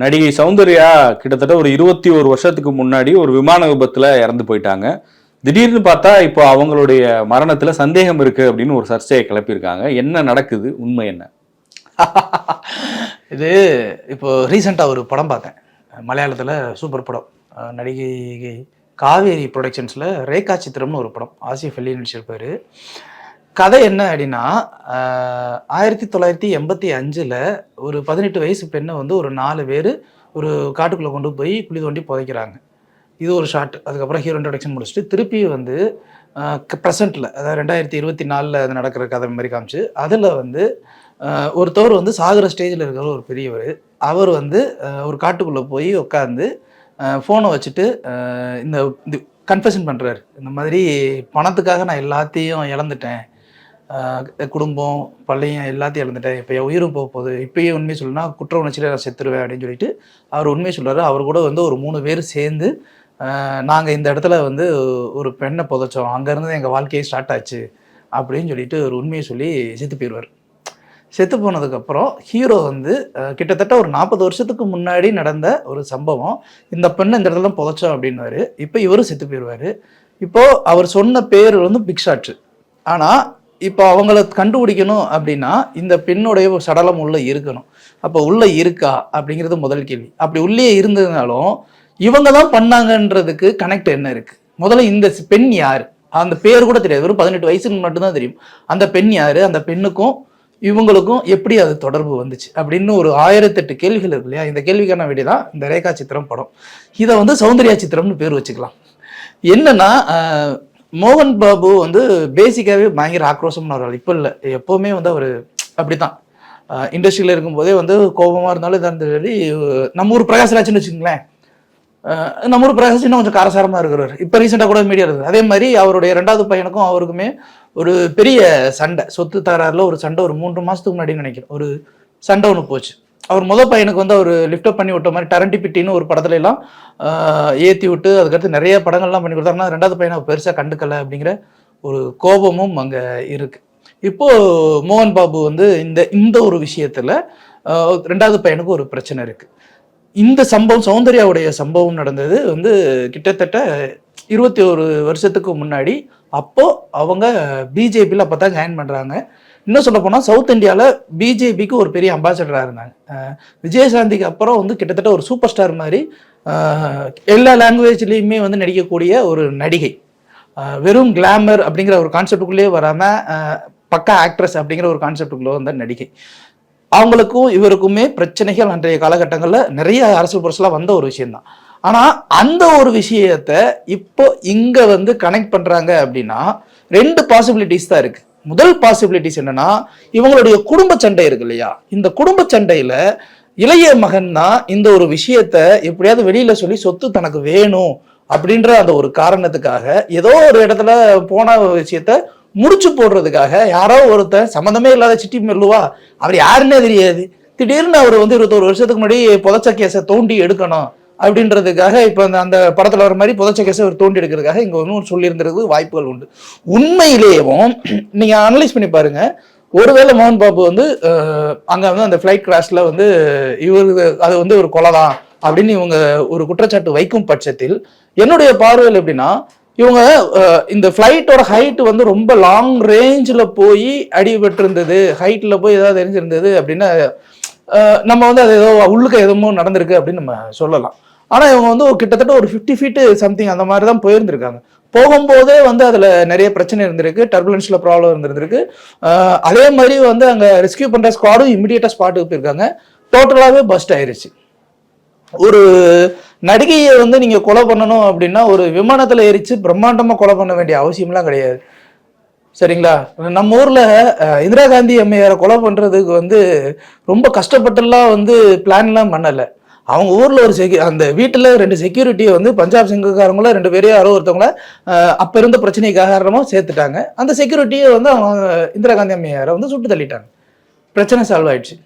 நடிகை சௌந்தர்யா கிட்டத்தட்ட ஒரு இருபத்தி ஒரு வருஷத்துக்கு முன்னாடி ஒரு விமான விபத்தில் இறந்து போயிட்டாங்க. திடீர்னு பார்த்தா இப்போ அவங்களுடைய மரணத்தில் சந்தேகம் இருக்குது அப்படின்னு ஒரு சர்ச்சையை கிளப்பியிருக்காங்க. என்ன நடக்குது? உண்மை என்ன? இது இப்போ ரீசெண்டாக ஒரு படம் பார்த்தேன். மலையாளத்தில் சூப்பர் படம். நடிகை காவேரி ப்ரொடக்ஷன்ஸில் ரேகா சித்திரம்னு ஒரு படம். ஆசிஃப் அலி நடிச்சிருப்பாரு. கதை என்ன அப்படின்னா ஆயிரத்தி தொள்ளாயிரத்தி எண்பத்தி அஞ்சில் ஒரு பதினெட்டு வயசு பெண்ணை வந்து ஒரு நாலு பேர் ஒரு காட்டுக்குள்ளே கொண்டு போய் குழி தோண்டி புதைக்கிறாங்க. இது ஒரு ஷார்ட் அதுக்கப்புறம் ஹீரோ இன்ட்ரடக்ஷன் முடிச்சுட்டு திருப்பி வந்து ப்ரெசண்ட்டில் அதாவது ரெண்டாயிரத்தி இருபத்தி நாலில் அது நடக்கிற கதை மாதிரி காமிச்சு அதில் வந்து ஒருத்தவர் வந்து சாகுற ஸ்டேஜில் இருக்கிற ஒரு பெரியவர். அவர் வந்து ஒரு காட்டுக்குள்ளே போய் உட்காந்து ஃபோனை வச்சுட்டு இந்த இது கன்ஃபெஷன் பண்ணுறாரு இந்த மாதிரி பணத்துக்காக நான் எல்லாத்தையும் இழந்துட்டேன். குடும்பம் பள்ளியும் எல்லாத்தையும் இழந்துட்டேன் இப்போ என் உயிரும் போக போகுது. இப்பயே உண்மையை சொல்லணும்னா குற்ற உணர்ச்சியில் நான் செத்துருவேன் அப்படின்னு சொல்லிட்டு அவர் உண்மையை சொல்கிறாரு அவர் கூட வந்து ஒரு மூணு பேர் சேர்ந்து நாங்கள் இந்த இடத்துல வந்து ஒரு பெண்ணை புதைச்சோம். அங்கேருந்து எங்கள் வாழ்க்கையே ஸ்டார்ட் ஆச்சு அப்படின்னு சொல்லிட்டு ஒரு உண்மையை சொல்லி செத்து போயிடுவார். செத்து போனதுக்கப்புறம் ஹீரோ வந்து கிட்டத்தட்ட ஒரு நாற்பது வருஷத்துக்கு முன்னாடி நடந்த ஒரு சம்பவம். இந்த பெண்ணை இந்த இடத்துல புதைச்சோம் அப்படின்னாரு இப்போ இவரும் செத்து போயிடுவார். இப்போது அவர் சொன்ன பேர் வந்து பிக் ஷாட் ஆனால் இப்போ அவங்கள கண்டுபிடிக்கணும் அப்படின்னா இந்த பெண்ணுடைய ஒரு சடலம் உள்ளே இருக்கணும். அப்போ உள்ளே இருக்கா அப்படிங்கிறது முதல் கேள்வி. அப்படி உள்ளே இருந்ததுனாலும் இவங்க தான் பண்ணாங்கன்றதுக்கு கனெக்ட் என்ன இருக்குது முதல்ல இந்த பெண் யார்? அந்த பேர் கூட தெரியாது. வெறும் பதினெட்டு வயசுக்கு மட்டும்தான் தெரியும். அந்த பெண் யார்? அந்த பெண்ணுக்கும் இவங்களுக்கும் எப்படி அது தொடர்பு வந்துச்சு? அப்படின்னு ஒரு ஆயிரத்தெட்டு கேள்விகள் இருக்கு இல்லையா? இந்த கேள்விக்கான விடை தான் இந்த ரேகா சித்திரம் படம். இதை வந்து சௌந்தர்யா சித்திரம்னு பேர் வச்சுக்கலாம். என்னன்னா மோகன் பாபு வந்து பேசிக்காகவே பயங்கர ஆக்ரோஷம்னு ஒரு இப்போ இல்லை எப்போவுமே வந்து அவர் அப்படித்தான். இண்டஸ்ட்ரியில் இருக்கும்போதே வந்து கோபமாக இருந்தாலும் இதாக இருந்தாலும் சரி நம்ம ஊர் பிரகாஷ்ராஜ்னு வச்சுங்களேன் நம்ம ஊர் பிரகாஷ் இன்னும் கொஞ்சம் காரசாரமாக இருக்கிறார். இப்போ ரீசெண்டாக கூட மீடியா இருக்குது அதே மாதிரி அவருடைய ரெண்டாவது பையனுக்கும் அவருக்குமே ஒரு பெரிய சண்டை. சொத்து தகராறுல ஒரு சண்டை ஒரு மூன்று மாதத்துக்கு முன்னாடி நினைக்கிறேன். ஒரு சண்டை ஒன்று போச்சு. அவர் முதல் பையனுக்கு வந்து அவர் லிஃப்ட் பண்ணி விட்ட மாதிரி டரண்டி பிட்டின்னு ஒரு படத்துல எல்லாம் ஏத்தி விட்டு அதுக்கடுத்து நிறைய படங்கள்லாம் பண்ணி கொடுத்தாருன்னா ரெண்டாவது பையனை பெருசாக பெருசா கண்டுக்கல அப்படிங்கிற ஒரு கோபமும் அங்க இருக்கு. இப்போ மோகன் பாபு வந்து இந்த இந்த ஒரு விஷயத்துல ரெண்டாவது பையனுக்கு ஒரு பிரச்சனை இருக்கு. இந்த சம்பவம் சௌந்தர்யாவுடைய சம்பவம் நடந்தது வந்து கிட்டத்தட்ட இருபத்தி ஒரு வருஷத்துக்கு முன்னாடி. அப்போ அவங்க பிஜேபியில் அப்போ தான் ஜாயின் பண்ணுறாங்க இன்னும் சொல்ல போனால் சவுத் இந்தியாவில் பிஜேபிக்கு ஒரு பெரிய அம்பாசடராக இருந்தாங்க. விஜயசாந்திக்கு அப்புறம் வந்து கிட்டத்தட்ட ஒரு சூப்பர் ஸ்டார் மாதிரி எல்லா லாங்குவேஜ்லேயுமே வந்து நடிக்கக்கூடிய ஒரு நடிகை. வெறும் கிளாமர் அப்படிங்கிற ஒரு கான்செப்டுக்குள்ளேயே வராமல் பக்கா ஆக்ட்ரஸ் அப்படிங்கிற ஒரு கான்செப்டுக்குள்ளே வந்த நடிகை. அவங்களுக்கும் இவருக்குமே பிரச்சனைகள் அன்றைய காலகட்டங்களில் நிறைய அரசியல் புரட்சிலாம் வந்த ஒரு விஷயம்தான். ஆனால் அந்த ஒரு விஷயத்த இப்போ இங்கே வந்து கனெக்ட் பண்ணுறாங்க அப்படின்னா ரெண்டு பாசிபிலிட்டிஸ் தான் இருக்குது முதல் பாசிபிலிட்டிஸ் என்னன்னா இவங்களுடைய குடும்ப சண்டை இருக்கு இல்லையா? இந்த குடும்ப சண்டையில இளைய மகன் தான் இந்த ஒரு விஷயத்த எப்படியாவது வெளியில சொல்லி சொத்து தனக்கு வேணும் அப்படின்ற அந்த ஒரு காரணத்துக்காக ஏதோ ஒரு இடத்துல போன விஷயத்த முடிச்சு போடுறதுக்காக யாரோ ஒருத்தர் சம்மந்தமே இல்லாத சிட்டி மெல்லுவா அவர் யாருன்னே தெரியாது. திடீர்னு அவர் வந்து இருபத்தோரு வருஷத்துக்கு முன்னாடி புதைச்ச கேஸை தோண்டி எடுக்கணும். அப்படின்றதுக்காக இப்போ அந்த அந்த படத்தில் வர மாதிரி புதைச்ச கேஸை அவர் தோண்டி எடுக்கிறதுக்காக இங்கே ஒன்றும் சொல்லியிருந்துறது வாய்ப்புகள் உண்டு. உண்மையிலேயும் நீங்கள் அனலைஸ் பண்ணி பாருங்க. ஒருவேளை மோகன் பாபு வந்து அங்கே வந்து அந்த ஃப்ளைட் கிராஷில் வந்து இவர் அது வந்து ஒரு கொலை தான் அப்படின்னு இவங்க ஒரு குற்றச்சாட்டு வைக்கும் பட்சத்தில் என்னுடைய பார்வையில் எப்படின்னா இவங்க இந்த ஃப்ளைட்டோட ஹைட் வந்து ரொம்ப லாங் ரேஞ்சில் போய் அடிபட்டிருந்தது ஹைட்டில் போய் ஏதாவது தெரிஞ்சிருந்தது அப்படின்னா நம்ம வந்து அது ஏதோ உள்ளுக்க எதுவும் நடந்திருக்கு அப்படின்னு நம்ம சொல்லலாம். ஆனால் இவங்க வந்து கிட்டத்தட்ட ஒரு ஃபிஃப்டி ஃபீட்டு சம்திங் அந்த மாதிரி தான் போயிருந்திருக்காங்க. போகும்போதே வந்து அதில் நிறைய பிரச்சனை இருந்திருக்கு டர்புலன்ஸில் ப்ராப்ளம் இருந்திருக்கு. அதே மாதிரி வந்து அங்கே ரெஸ்கியூ பண்ணுற ஸ்குவாடும் இமிடியேட்டாக ஸ்பாட்டுக்கு போயிருக்காங்க. டோட்டலாகவே பஸ்ட் ஆயிருச்சு. ஒரு நடிகையை வந்து நீங்கள் கொலை பண்ணணும் அப்படின்னா ஒரு விமானத்தில் எரிச்சு பிரம்மாண்டமாக கொலை பண்ண வேண்டிய அவசியம்லாம் கிடையாது. சரிங்களா? நம்ம ஊரில் இந்திரா காந்தி அம்மையாரை கொலை பண்ணுறதுக்கு வந்து ரொம்ப கஷ்டப்பட்டுலாம் வந்து பிளான்லாம் பண்ணலை. அவங்க ஊரில் ஒரு செக்யூ அந்த வீட்டில் ரெண்டு செக்யூரிட்டியை வந்து பஞ்சாப் சிங்கக்காரங்களும் ரெண்டு பேரையும் யாரோ ஒருத்தவங்கள அப்போ இருந்த பிரச்சனை காரணமாக சேர்த்துட்டாங்க. அந்த செக்யூரிட்டியை வந்து அவங்க இந்திரா காந்தி அம்மையாரை வந்து சுட்டு தள்ளிட்டாங்க. பிரச்சனை சால்வ் ஆயிடுச்சு.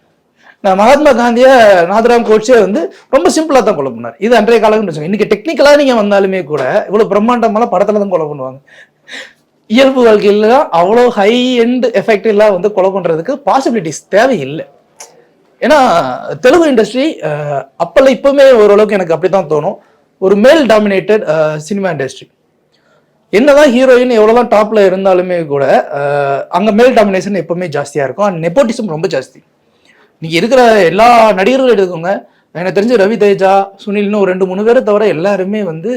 நான் மகாத்மா காந்தியை நாதராம் கோட்ஸே வந்து ரொம்ப சிம்பிளாக தான் கொலை பண்ணார். இது அன்றைய காலம்னு வச்சுக்கோங்க. இன்றைக்கி டெக்னிக்கலாக நீங்கள் வந்தாலுமே கூட இவ்வளோ பிரம்மாண்டமெல்லாம் படத்தில் தான் கொலை பண்ணுவாங்க. இயல்பு வாழ்க்கையில் அவ்வளோ ஹை எண்ட் எஃபெக்ட் எல்லாம் வந்து கொலை பண்ணுறதுக்கு பாசிபிலிட்டிஸ் தேவையில்லை. ஏன்னா தெலுங்கு இண்டஸ்ட்ரி அப்பல்ல இப்பவுமே ஓரளவுக்கு எனக்கு அப்படித்தான் தோணும். ஒரு மேல் டாமினேட்டட் சினிமா இண்டஸ்ட்ரி என்னதான் ஹீரோயின் எவ்வளோதான் டாப்ல இருந்தாலுமே கூட அங்கே மேல் டாமினேஷன் எப்பவுமே ஜாஸ்தியாக இருக்கும். அண்ட் நெப்போட்டிசம் ரொம்ப ஜாஸ்தி. நீங்கள் இருக்கிற எல்லா நடிகர்களும் எடுத்துக்கோங்க. எனக்கு தெரிஞ்சு ரவி தேஜா சுனில்னு ஒரு ரெண்டு மூணு பேரை தவிர எல்லாருமே வந்து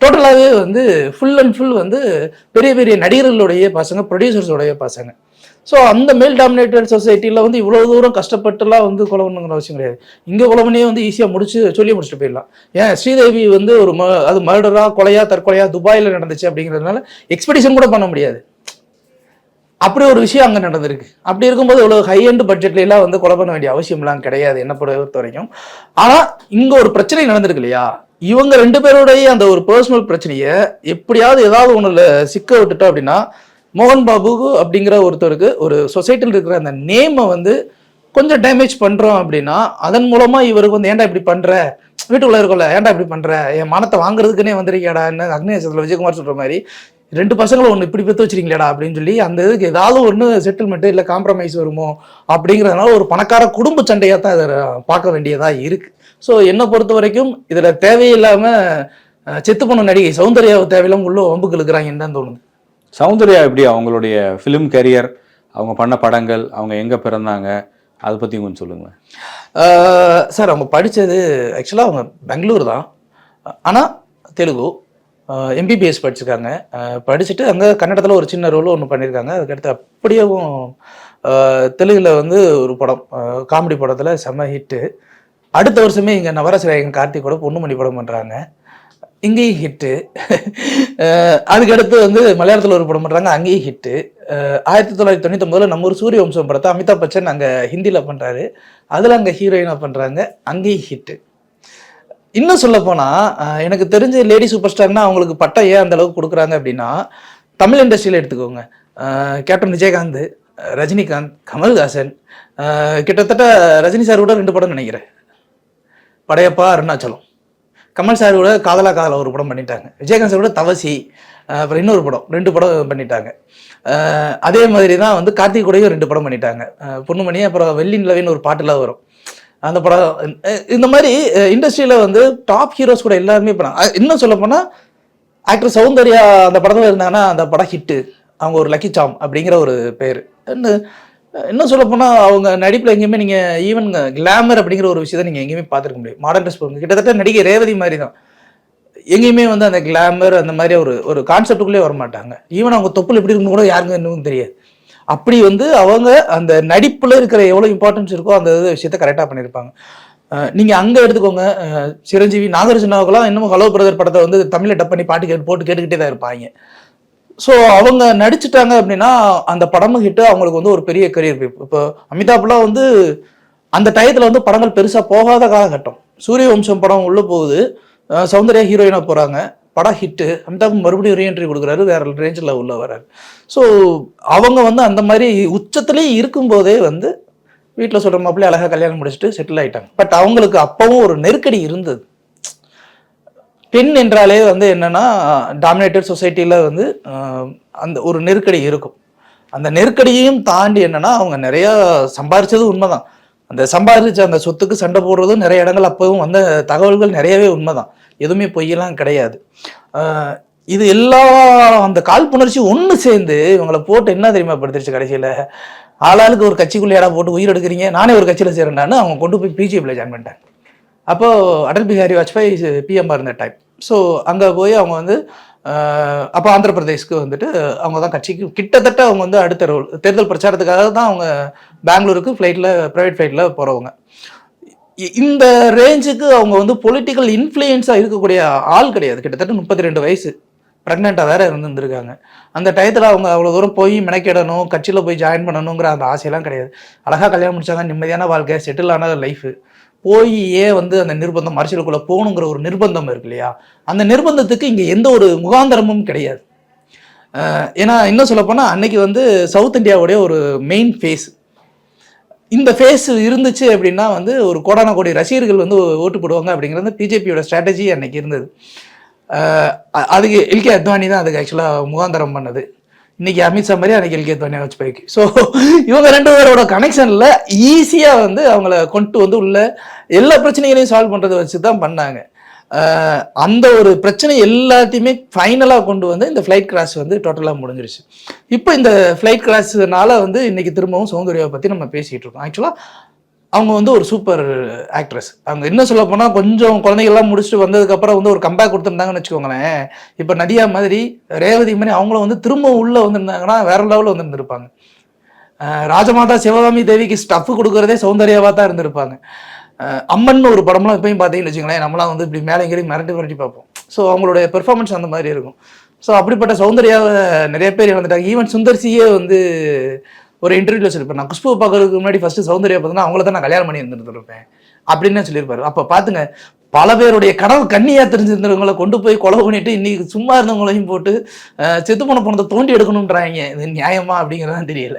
டோட்டலாகவே வந்து ஃபுல் அண்ட் ஃபுல் வந்து பெரிய பெரிய நடிகர்களுடைய பசங்க ப்ரொடியூசர்ஸோடைய பசங்க. ஸோ அந்த மேல் டாமினேட்டட் சொசைட்டியில் வந்து இவ்வளோ தூரம் கஷ்டப்பட்டுலாம் வந்து கொலை பண்ணுங்கிற அவசியம் கிடையாது. இங்கே கொலவனையே வந்து ஈஸியாக முடிச்சு சொல்லி முடிச்சுட்டு போயிடலாம். ஏன்? ஸ்ரீதேவி வந்து ஒரு ம அது மர்டரா கொலையா தற்கொலையா துபாயில் நடந்துச்சு அப்படிங்கிறதுனால எக்ஸ்பெடிஷன் கூட பண்ண முடியாது. அப்படி ஒரு விஷயம் அங்கே நடந்திருக்கு. அப்படி இருக்கும்போது இவ்வளோ ஹை எண்ட் பட்ஜெட்லாம் வந்து கொலை பண்ண வேண்டிய அவசியம்லாம் கிடையாது என்ன பொறுத்த வரைக்கும். ஆனால் இங்கே ஒரு பிரச்சனை நடந்திருக்கு இல்லையா? இவங்க ரெண்டு பேருடைய அந்த ஒரு பர்சனல் பிரச்சனையை எப்படியாவது ஏதாவது ஒன்றில் சிக்க விட்டுட்டோம் அப்படின்னா மோகன் பாபு அப்படிங்கிற ஒருத்தருக்கு ஒரு சொசைட்டியில் இருக்கிற அந்த நேமை வந்து கொஞ்சம் டேமேஜ் பண்ணுறோம் அப்படின்னா அதன் மூலமாக இவருக்கு வந்து ஏன்டா இப்படி பண்ணுற வீட்டுக்குள்ளே இருக்கல ஏன்டா இப்படி பண்ணுற என் மனத்தை வாங்குறதுக்குன்னே வந்திருக்கியாடா? என்ன அக்னேசத்துல விஜயகுமார் சொல்கிற மாதிரி ரெண்டு பசங்களை ஒன்று இப்படி பெற்று வச்சிருக்கீங்களா அப்படின்னு சொல்லி அந்த இதுக்கு ஏதாவது ஒன்று செட்டில்மெண்ட்டு இல்லை காம்ப்ரமைஸ் வருமோ அப்படிங்கிறதுனால ஒரு பணக்கார குடும்ப சண்டையாக தான் இதை பார்க்க வேண்டியதாக இருக்குது ஸோ என்னை பொறுத்த வரைக்கும் இதில் தேவையில்லாமல் செத்து போன நடிகை சௌந்தர்யாவை தேவையில்லாம உள்ள வம்புக்கு இருக்கிறாங்கன்னு தான் தோணுது. சௌந்தர்யா எப்படி அவங்களுடைய ஃபிலிம் கரியர் அவங்க பண்ண படங்கள் அவங்க எங்கே பிறந்தாங்க அதை பற்றி கொஞ்சம் சொல்லுங்களேன். சார் அவங்க படித்தது ஆக்சுவலாக அவங்க பெங்களூர் தான். ஆனால் தெலுங்கு. எம்பிபிஎஸ் படிச்சிருக்காங்க. படிச்சுட்டு அங்கே கன்னடத்தில் ஒரு சின்ன ரோலும் ஒன்று பண்ணியிருக்காங்க அதுக்கடுத்து அப்படியேவும் தெலுங்கில் வந்து ஒரு படம் காமெடி படத்தில் செம்ம ஹிட்டு அடுத்த வருஷமே இங்கே நவரசநாயகன் கார்த்திக் கூட பொண்ணுமணி படம் பண்ணுறாங்க இங்கேயும் ஹிட்டு அதுக்கடுத்து வந்து மலையாளத்தில் ஒரு படம் பண்ணுறாங்க அங்கேயும் ஹிட்டு ஆயிரத்தி தொள்ளாயிரத்தி தொண்ணூத்தொம்பதுல நம்ம ஒரு சூரிய வம்சம் படத்தை அமிதாப் பச்சன் அங்கே ஹிந்தியில் பண்ணுறாரு அதில் அங்கே ஹீரோயினாக பண்ணுறாங்க அங்கேயும் ஹிட்டு இன்னும் சொல்ல எனக்கு தெரிஞ்ச லேடி சூப்பர் ஸ்டார்னா அவங்களுக்கு பட்டம் ஏன் அந்த அளவுக்கு கொடுக்குறாங்க அப்படின்னா தமிழ் இண்டஸ்ட்ரியில் எடுத்துக்கோங்க. கேப்டன் விஜயகாந்த் ரஜினிகாந்த் கமல்ஹாசன் கிட்டத்தட்ட ரஜினி சார் கூட ரெண்டு படம் நினைக்கிறேன். படையப்பா அருணாச்சலம். கமல் சார் கூட காதலா காதலா ஒரு படம் பண்ணிட்டாங்க. விஜயகாந்த் சார் கூட தவசி அப்புறம் இன்னொரு படம் ரெண்டு படம் பண்ணிட்டாங்க. அதே மாதிரி தான் வந்து கார்த்திக் கூடயும் ரெண்டு படம் பண்ணிட்டாங்க. பொண்ணுமணி அப்புறம் வெள்ளி நிலவின்னு ஒரு பாட்டுலாம் வரும். அந்த படம் இந்த மாதிரி இண்டஸ்ட்ரியில் வந்து டாப் ஹீரோஸ் கூட எல்லாருமே இப்போ இன்னும் சொல்ல போனால் ஆக்டர் சௌந்தர்யா அந்த படத்தில் இருந்தாங்கன்னா அந்த படம் ஹிட்டு அவங்க ஒரு லக்கி சாம் அப்படிங்கிற ஒரு பேர். இன்னும் சொல்ல போனால் அவங்க நடிப்பில் எங்கேயுமே நீங்கள் ஈவன் கிளாமர் அப்படிங்கிற ஒரு விஷயத்தை நீங்கள் எங்கேயுமே பார்த்துருக்க முடியும் மாடர்ன் ட்ரெஸ் போடுங்க கிட்டத்தட்ட நடிகை ரேவதி மாதிரி தான் எங்கேயுமே வந்து அந்த கிளாமர் அந்த மாதிரி ஒரு ஒரு கான்செப்டுக்குள்ளே வர மாட்டாங்க ஈவன் அவங்க தொப்புள் எப்படி இருக்குன்னு கூட யாருக்கும் இன்னும் தெரியாது. அப்படி வந்து அவங்க அந்த நடிப்பில் இருக்கிற எவ்வளோ இம்பார்ட்டன்ஸ் இருக்கோ அந்த விஷயத்த கரெக்டாக பண்ணியிருப்பாங்க. நீங்கள் அங்கே எடுத்துக்கோங்க. சிரஞ்சீவி நாகார்ஜுனாவுக்கெல்லாம் இன்னும் ஹலோ பிரதர் படத்தை வந்து தமிழில் டப் பண்ணி பாட்டு கேட்டு போட்டு கேட்டுக்கிட்டே தான் இருப்பாங்க. ஸோ அவங்க நடிச்சிட்டாங்க அப்படின்னா அந்த படமும் ஹிட்டு அவங்களுக்கு வந்து ஒரு பெரிய கரியர் இப்போ அமிதாப்லாம் வந்து அந்த டயத்தில் வந்து படங்கள் பெருசாக போகாத காலகட்டம். சூரிய வம்சம் படம் உள்ள போகுது. சௌந்தர்யா ஹீரோயினாக போகிறாங்க படம் ஹிட்டு அமிதாப் மறுபடியும் ரீஎன்ட்ரி கொடுக்குறாரு. வேற ரேஞ்சில் உள்ள வராரு. ஸோ அவங்க வந்து அந்த மாதிரி உச்சத்துலேயே இருக்கும்போதே வந்து வீட்டில் சொல்கிற மாப்பிள்ளை அழகாக கல்யாணம் முடிச்சுட்டு செட்டில் ஆயிட்டாங்க. பட் அவங்களுக்கு அப்பவும் ஒரு நெருக்கடி இருந்தது. பெண் என்றாலே வந்து என்னன்னா டாமினேட்டட் சொசைட்டியில் வந்து அந்த ஒரு நெருக்கடி இருக்கும். அந்த நெருக்கடியையும் தாண்டி என்னன்னா அவங்க நிறையா சம்பாரிச்சது உண்மைதான். அந்த சம்பாதிச்ச அந்த சொத்துக்கு சண்டை போடுறதும் நிறைய இடங்கள் அப்பவும் வந்த தகவல்கள் நிறையவே உண்மைதான். எதுவுமே பொய்யெல்லாம் கிடையாது. இது எல்லா அந்த காழ்ப்புணர்ச்சி ஒன்று சேர்ந்து இவங்களை போட்டு என்ன தெரியுமா படுத்துருச்சு கடைசியில்? ஆளாளுக்கு ஒரு கட்சிக்குள்ளேடா போட்டு உயிர் எடுக்கிறீங்க நானே ஒரு கட்சியில் சேரேன்டான்னு அவங்க கொண்டு போய் பிஜேபியில் ஜாயின் பண்ணிட்டாங்க. அப்போது அடல் பிஹாரி வாஜ்பாய் பிஎம்ஆ இருந்த டைம் ஸோ அங்கே போய் அவங்க வந்து அப்போ ஆந்திர பிரதேஷ்க்கு வந்துட்டு அவங்க தான் கட்சிக்கு கிட்டத்தட்ட அவங்க வந்து அடுத்த தேர்தல் பிரச்சாரத்துக்காக தான் அவங்க பெங்களூருக்கு ஃப்ளைட்டில் ப்ரைவேட் ஃப்ளைட்டில் போகிறவங்க இந்த ரேஞ்சுக்கு அவங்க வந்து பொலிட்டிக்கல் இன்ஃப்ளூயன்ஸாக இருக்கக்கூடிய ஆள் கிடையாது. கிட்டத்தட்ட முப்பத்தி ரெண்டு வயசு. ப்ரெக்னெண்ட்டாக வேறு இருந்திருக்காங்க அந்த டயத்தில் அவங்க அவ்வளோ தூரம் போய் மெனக்கிடணும் கட்சியில் போய் ஜாயின் பண்ணணுங்கிற அந்த ஆசையெல்லாம் கிடையாது. அழகாக கல்யாணம் முடிச்சாங்க நிம்மதியான வாழ்க்கை செட்டில் ஆன லைஃபு போயே வந்து அந்த நிர்பந்தம் அரசியலுக்குள்ள போகணுங்கிற ஒரு நிர்பந்தம் இருக்கு இல்லையா அந்த நிர்பந்தத்துக்கு இங்கே எந்த ஒரு முகாந்திரமும் கிடையாது. ஏன்னா இன்னும் சொல்லப்போனால் அன்னைக்கு வந்து சவுத் இந்தியாவுடைய ஒரு மெயின் ஃபேஸ் இந்த ஃபேஸ் இருந்துச்சு அப்படின்னா வந்து ஒரு கோடான கோடி ரசிகர்கள் வந்து ஓட்டு போடுவாங்க அப்படிங்கிறது பிஜேபியோட ஸ்ட்ராட்டஜி அன்னைக்கு இருந்தது. அதுக்கு எல்கே அத்வானி தான் அதுக்கு ஆக்சுவலாக முகாந்தரம் பண்ணது. இன்னைக்கு அமித்ஷா மாதிரி அன்னைக்கு எல்கே தனியாக வச்சு போய்க்கு ஸோ இவங்க ரெண்டு பேரோட கனெக்ஷனில் ஈஸியாக வந்து அவங்கள கொண்டு வந்து உள்ள எல்லா பிரச்சனைகளையும் சால்வ் பண்ணுறத வச்சு தான் பண்ணாங்க அந்த ஒரு பிரச்சனை எல்லாத்தையுமே ஃபைனலாக கொண்டு வந்து இந்த ஃப்ளைட் கிராஷ் வந்து டோட்டலாக முடிஞ்சிருச்சு. இப்போ இந்த ஃப்ளைட் கிராஷ்னால வந்து இன்னைக்கு திரும்பவும் சௌந்தர்யாவை பற்றி நம்ம பேசிகிட்டு இருக்கோம். ஆக்சுவலாக அவங்க வந்து ஒரு சூப்பர் ஆக்ட்ரஸ் அவங்க என்ன சொல்ல போனால் கொஞ்சம் குழந்தைகள்லாம் முடிச்சுட்டு வந்ததுக்கப்புறம் வந்து ஒரு கம்பேக் கொடுத்துருந்தாங்கன்னு வச்சுக்கோங்களேன். இப்போ நதியா மாதிரி ரேவதி மாதிரி அவங்களும் வந்து திரும்ப உள்ளே வந்திருந்தாங்கன்னா வேற லெவலில் வந்துருந்துருப்பாங்க. ராஜமாதா சிவகாமி தேவிக்கு ஸ்டஃப் கொடுக்கறதே சௌந்தர்யாவாக தான் இருந்திருப்பாங்க. அம்மன் ஒரு படம்லாம் இப்பயும் பார்த்தீங்கன்னு வச்சுங்களேன் நம்மளாம் வந்து இப்படி மேலே கீழே மிரட்டி மிரட்டி பார்ப்போம். ஸோ அவங்களுடைய பெர்ஃபார்மன்ஸ் அந்த மாதிரி இருக்கும். ஸோ அப்படிப்பட்ட சௌந்தர்யாவை நிறைய பேர் இழந்துட்டாங்க. ஈவன் சுந்தர்சியே வந்து ஒரு இன்டர்வியூவில் சொல்லியிருப்பார். நான் குஷ்பு பார்க்கறதுக்கு முன்னாடி ஃபர்ஸ்ட் சௌந்தர்யா பார்த்தா அவங்கள தான் நான் கல்யாணம் பண்ணி இருந்திருப்பேன் அப்படின்னு சொல்லியிருப்பாரு. அப்போ பார்த்துங்க பல பேருடைய கனவு கண்ணியாக தெரிஞ்சிருந்தவங்களை கொண்டு போய் கொலை பண்ணிட்டு இன்னைக்கு சும்மா இருந்தவங்களையும் போட்டு செத்து போன பணத்தை தோண்டி எடுக்கணுன்றாங்க இது நியாயமா அப்படிங்கிறதான் தெரியல.